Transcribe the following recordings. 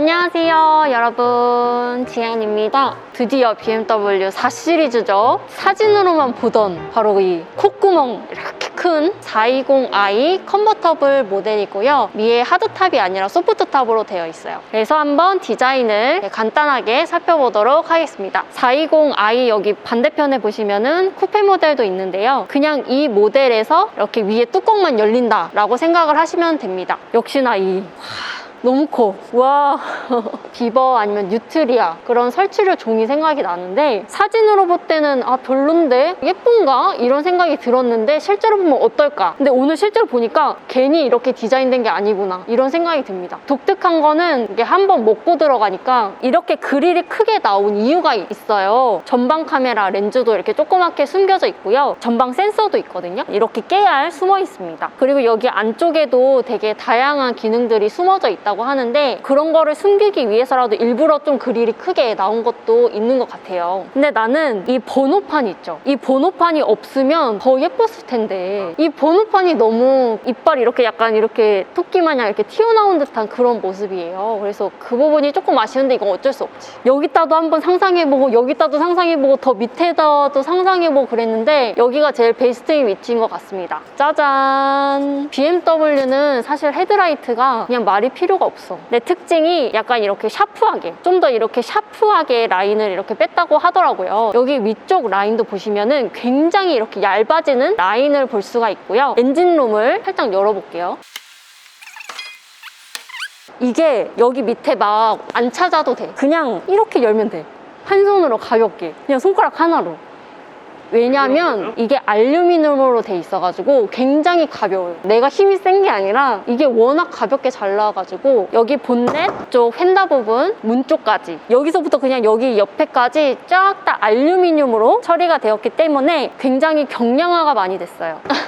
안녕하세요 여러분. 지안입니다. 드디어 BMW 4 시리즈죠? 사진으로만 보던 바로 이 콧구멍 이렇게 큰 420i 컨버터블 모델이고요. 위에 하드탑이 아니라 소프트탑으로 되어 있어요. 그래서 한번 디자인을 간단하게 살펴보도록 하겠습니다. 420i 여기 반대편에 보시면은 쿠페 모델도 있는데요. 그냥 이 모델에서 이렇게 위에 뚜껑만 열린다 라고 생각을 하시면 됩니다. 역시나 이 너무 커. 와. 비버 아니면 뉴트리아 그런 설치류 종이 생각이 나는데 사진으로 볼 때는 아 별론데 예쁜가 이런 생각이 들었는데 실제로 보면 어떨까? 근데 오늘 실제로 보니까 괜히 이렇게 디자인된 게 아니구나 이런 생각이 듭니다. 독특한 거는 이게 한 번 먹고 들어가니까 이렇게 그릴이 크게 나온 이유가 있어요. 전방 카메라 렌즈도 이렇게 조그맣게 숨겨져 있고요. 전방 센서도 있거든요. 이렇게 깨알 숨어 있습니다. 그리고 여기 안쪽에도 되게 다양한 기능들이 숨어져 있다 고 하는데 그런 거를 숨기기 위해서라도 일부러 좀 그릴이 크게 나온 것도 있는 것 같아요. 근데 나는 이 번호판 있죠. 이 번호판이 없으면 더 예뻤을 텐데 이 번호판이 너무 이빨 이렇게 약간 이렇게 토끼 마냥 이렇게 튀어나온 듯한 그런 모습이에요. 그래서 그 부분이 조금 아쉬운데 이건 어쩔 수 없지. 여기다도 한번 상상해보고 여기다도 상상해보고 더 밑에다도 상상해보고 그랬는데 여기가 제일 베스트인 위치인 것 같습니다. 짜잔! BMW는 사실 헤드라이트가 그냥 말이 필요 가 없어. 내 특징이 약간 이렇게 샤프하게 좀 더 이렇게 샤프하게 라인을 이렇게 뺐다고 하더라고요. 여기 위쪽 라인도 보시면은 굉장히 이렇게 얇아지는 라인을 볼 수가 있고요. 엔진룸을 살짝 열어볼게요. 이게 여기 밑에 막 안 찾아도 돼. 그냥 이렇게 열면 돼. 한 손으로 가볍게. 그냥 손가락 하나로. 왜냐면 이게 알루미늄으로 돼 있어가지고 굉장히 가벼워요. 내가 힘이 센 게 아니라 이게 워낙 가볍게 잘 나와가지고 여기 본넷 쪽 휀다 부분 문 쪽까지 여기서부터 그냥 여기 옆에까지 쫙 다 알루미늄으로 처리가 되었기 때문에 굉장히 경량화가 많이 됐어요.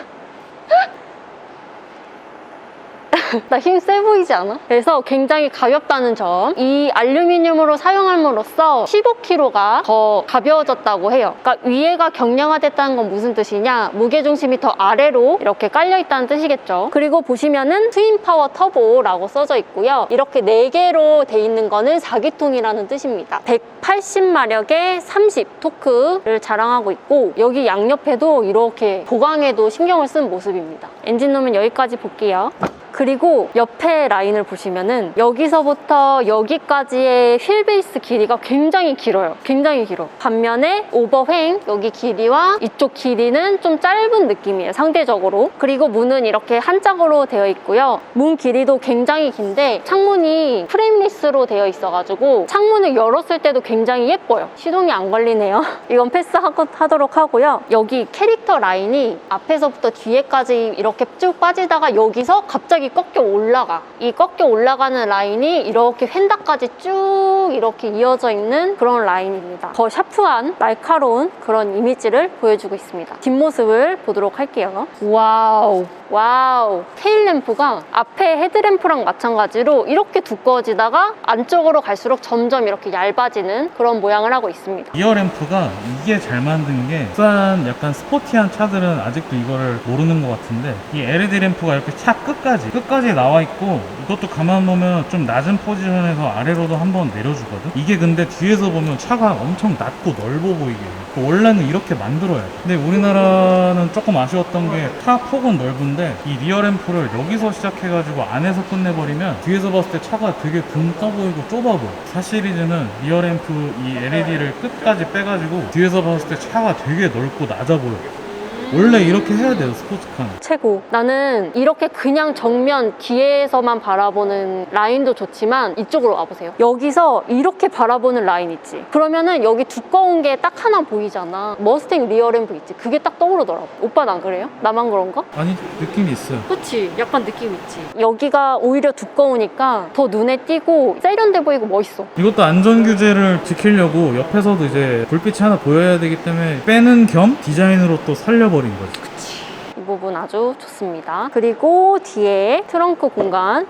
나 힘 세 보이지 않아? 그래서 굉장히 가볍다는 점. 이 알루미늄으로 사용함으로써 15kg가 더 가벼워졌다고 해요. 그러니까 위에가 경량화됐다는 건 무슨 뜻이냐? 무게중심이 더 아래로 이렇게 깔려있다는 뜻이겠죠. 그리고 보시면은 트윈 파워 터보라고 써져 있고요. 이렇게 4개로 돼 있는 거는 4기통이라는 뜻입니다. 180마력의 30 토크를 자랑하고 있고 여기 양옆에도 이렇게 보강에도 신경을 쓴 모습입니다. 엔진룸은 여기까지 볼게요. 그리고 옆에 라인을 보시면은 여기서부터 여기까지의 휠 베이스 길이가 굉장히 길어요. 굉장히 길어. 반면에 오버행 여기 길이와 이쪽 길이는 좀 짧은 느낌이에요. 상대적으로. 그리고 문은 이렇게 한 짝으로 되어 있고요. 문 길이도 굉장히 긴데 창문이 프레임리스로 되어 있어가지고 창문을 열었을 때도 굉장히 예뻐요. 시동이 안 걸리네요. 이건 패스하도록 하고요. 여기 캐릭터 라인이 앞에서부터 뒤에까지 이렇게 쭉 빠지다가 여기서 갑자기 꺾여 올라가. 이 꺾여 올라가는 라인이 이렇게 휀다까지 쭉 이렇게 이어져 있는 그런 라인입니다. 더 샤프한 날카로운 그런 이미지를 보여주고 있습니다. 뒷모습을 보도록 할게요. 와우. 와우. 테일 램프가 앞에 헤드램프랑 마찬가지로 이렇게 두꺼워지다가 안쪽으로 갈수록 점점 이렇게 얇아지는 그런 모양을 하고 있습니다. 리어 램프가 이게 잘 만든 게 국산 약간 스포티한 차들은 아직도 이거를 모르는 것 같은데 이 LED 램프가 이렇게 차 끝까지 끝까지 나와 있고 이것도 가만 보면 좀 낮은 포지션에서 아래로도 한번 내려주거든? 이게 근데 뒤에서 보면 차가 엄청 낮고 넓어 보이게 해요. 원래는 이렇게 만들어야 돼. 근데 우리나라는 조금 아쉬웠던 게 차 폭은 넓은데 이 리어 램프를 여기서 시작해가지고 안에서 끝내버리면 뒤에서 봤을 때 차가 되게 붕떠 보이고 좁아 보여. 4 시리즈는 리어 램프 이 LED를 끝까지 빼가지고 뒤에서 봤을 때 차가 되게 넓고 낮아 보여 원래 이렇게 해야 돼요 스포츠카는 최고. 나는 이렇게 그냥 정면 뒤에서만 바라보는 라인도 좋지만 이쪽으로 와보세요. 여기서 이렇게 바라보는 라인 있지. 그러면은 여기 두꺼운 게 딱 하나 보이잖아. 머스탱 리어램프 있지. 그게 딱 떠오르더라고. 오빠는 안 그래요? 나만 그런가? 아니 느낌이 있어요 그치. 약간 느낌 있지. 여기가 오히려 두꺼우니까 더 눈에 띄고 세련돼 보이고 멋있어. 이것도 안전 규제를 지키려고 옆에서도 이제 불빛이 하나 보여야 되기 때문에 빼는 겸 디자인으로 또 살려버 린 거지 이 부분 아주 좋습니다. 그리고 뒤에 트렁크 공간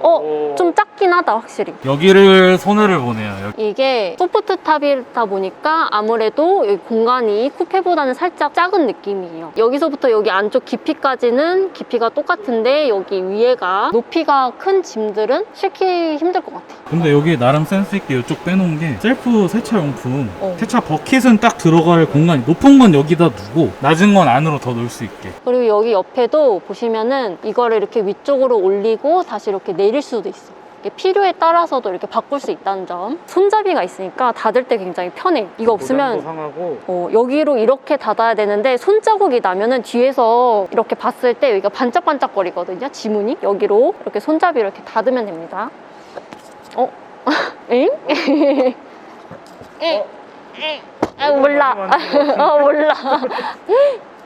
어, 좀 작긴 하다, 확실히. 여기를 손해를 보네요. 여기. 이게 소프트 탑이다 보니까 아무래도 여기 공간이 쿠페보다는 살짝 작은 느낌이에요. 여기서부터 여기 안쪽 깊이까지는 깊이가 똑같은데 여기 위에가 높이가 큰 짐들은 실기 힘들 것 같아요. 근데 여기 나름 센스 있게 이쪽 빼놓은 게 셀프 세차 용품. 어. 세차 버킷은 딱 들어갈 공간이 높은 건 여기다 두고 낮은 건 안으로 더 넣을 수 있게. 그리고 여기 옆에도 보시면은 이거를 이렇게 위쪽으로 올리고 다시 이렇게 내릴 수도 있어. 필요에 따라서도 이렇게 바꿀 수 있다는 점. 손잡이가 있으니까 닫을 때 굉장히 편해. 이거 없으면 상하고 어, 여기로 이렇게 닫아야 되는데 손자국이 나면은 뒤에서 이렇게 봤을 때 여기가 반짝반짝 거리거든요. 지문이 여기로 이렇게 손잡이로 이렇게 닫으면 됩니다. 어? 엥? 엥? 아, 몰라. 어, 몰라.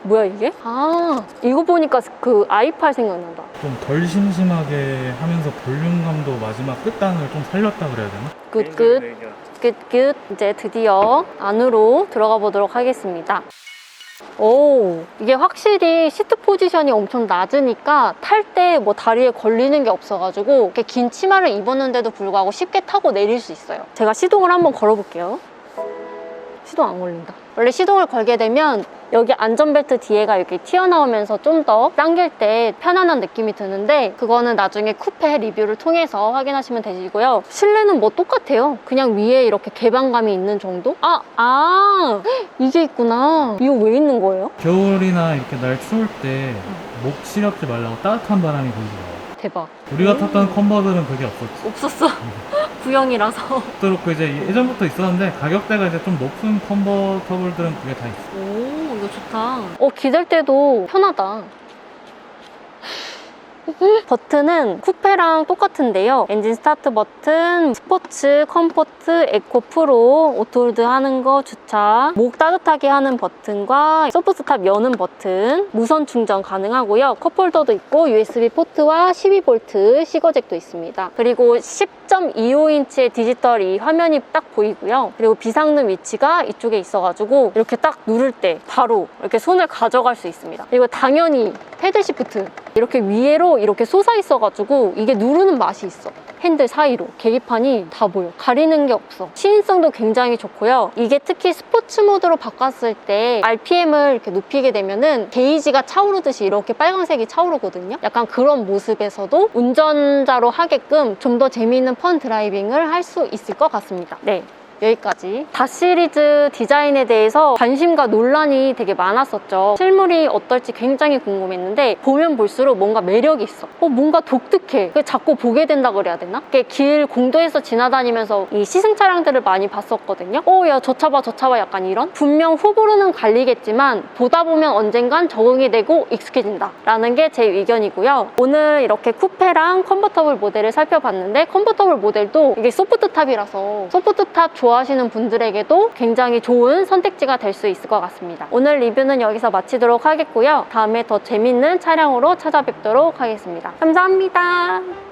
뭐야 이게? 아 이거 보니까 그 아이팔 생각난다. 좀 덜 심심하게 하면서 볼륨감도 마지막 끝단을 좀 살렸다 그래야 되나? 굿굿 끝끝 이제 드디어 안으로 들어가 보도록 하겠습니다. 오 이게 확실히 시트 포지션이 엄청 낮으니까 탈 때 뭐 다리에 걸리는 게 없어가지고 이렇게 긴 치마를 입었는데도 불구하고 쉽게 타고 내릴 수 있어요. 제가 시동을 한번 걸어볼게요. 시동 안 걸린다. 원래 시동을 걸게 되면 여기 안전벨트 뒤에가 이렇게 튀어나오면서 좀 더 당길 때 편안한 느낌이 드는데 그거는 나중에 쿠페 리뷰를 통해서 확인하시면 되시고요. 실내는 뭐 똑같아요. 그냥 위에 이렇게 개방감이 있는 정도? 아, 아, 이게 있구나. 이거 왜 있는 거예요? 겨울이나 이렇게 날 추울 때 목 시렵지 말라고 따뜻한 바람이 돌더라고요. 대박. 우리가 탔던 컨버들은 그게 없었지. 없었어. 구형이라서. 그렇고 이제 예전부터 있었는데 가격대가 이제 좀 높은 컨버터블들은 그게 다 있어. 오, 이거 좋다. 어, 기댈 때도 편하다. 버튼은 쿠페랑 똑같은데요. 엔진 스타트 버튼, 스포츠, 컴포트, 에코 프로, 오토홀드 하는 거, 주차, 목 따뜻하게 하는 버튼과 소프트탑 여는 버튼, 무선 충전 가능하고요. 컵홀더도 있고 USB 포트와 12V 시거잭도 있습니다. 그리고 10.25인치의 디지털 이 화면이 딱 보이고요. 그리고 비상등 위치가 이쪽에 있어가지고 이렇게 딱 누를 때 바로 이렇게 손을 가져갈 수 있습니다. 그리고 당연히 패들 시프트 이렇게 위에로 이렇게 솟아 있어가지고 이게 누르는 맛이 있어. 핸들 사이로 계기판이 다 보여. 가리는 게 없어. 시인성도 굉장히 좋고요. 이게 특히 스포츠 모드로 바꿨을 때 RPM을 이렇게 높이게 되면은 게이지가 차오르듯이 이렇게 빨간색이 차오르거든요. 약간 그런 모습에서도 운전자로 하게끔 좀 더 재미있는 펀 드라이빙을 할 수 있을 것 같습니다. 네. 여기까지. 다 시리즈 디자인에 대해서 관심과 논란이 되게 많았었죠. 실물이 어떨지 굉장히 궁금했는데 보면 볼수록 뭔가 매력이 있어. 어, 뭔가 독특해. 그게 자꾸 보게 된다 그래야 되나? 길 공도에서 지나다니면서 이 시승 차량들을 많이 봤었거든요. 어, 야, 저 차 봐, 저 차 봐. 약간 이런. 분명 후보로는 갈리겠지만 보다 보면 언젠간 적응이 되고 익숙해진다. 라는 게 제 의견이고요. 오늘 이렇게 쿠페랑 컨버터블 모델을 살펴봤는데 컨버터블 모델도 이게 소프트탑이라서 소프트탑 좋아하시는 분들에게도 굉장히 좋은 선택지가 될 수 있을 것 같습니다. 오늘 리뷰는 여기서 마치도록 하겠고요. 다음에 더 재밌는 차량으로 찾아뵙도록 하겠습니다. 감사합니다.